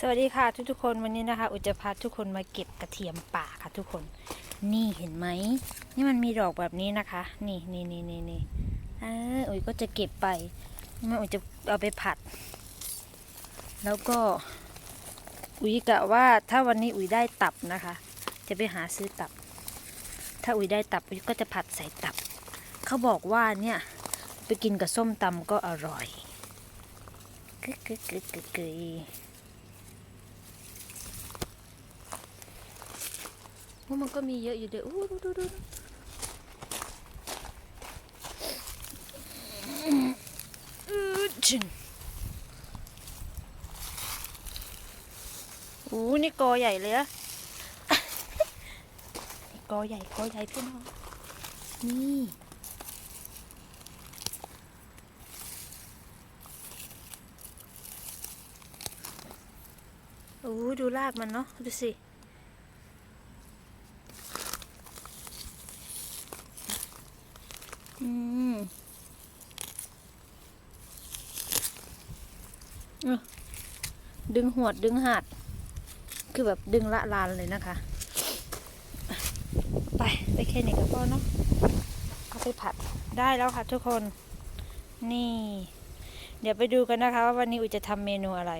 สวัสดีค่ะทุกๆคนวันนี้นะคะ อุจจะพาทุกคนมาเก็บกระเทียมป่าค่ะทุกคน นี่เห็นไหมนี่มันมีดอกแบบนี้นะคะ นี่นี่นี่นี่นี่อออุ๋ยก็จะเก็บไปมันอุ๋ยจะเอาไปผัด แล้วก็ อุ๋ยกะว่าถ้าวันนี้อุ๋ยได้ตับนะคะ จะไปหาซื้อตับ ถ้าอุ๋ยได้ตับอุ๋ยก็จะผัดใส่ตับ เขาบอกว่าเนี่ยไปกินกับส้มตำก็อร่อยกึกกึกกึกกึกกึย โอ้มันก็มีเยอะอยู่เด้ออู้ดูดูดูดูอืดชินโอ้นี่กอใหญ่เลยอะนี่กอใหญ่กอใหญ่พี่น้องนี่โอ้ดูรากมันเนาะดูสิ อืมดึงหวดดึงหาดคือแบบดึงละลานเลยนะคะ ไปไปแค่นี้ก็พอเนาะเอาไปผัดได้แล้วค่ะทุกคน นี่ เดี๋ยวไปดูกันนะคะว่าวันนี้อุจะทำเมนูอะไร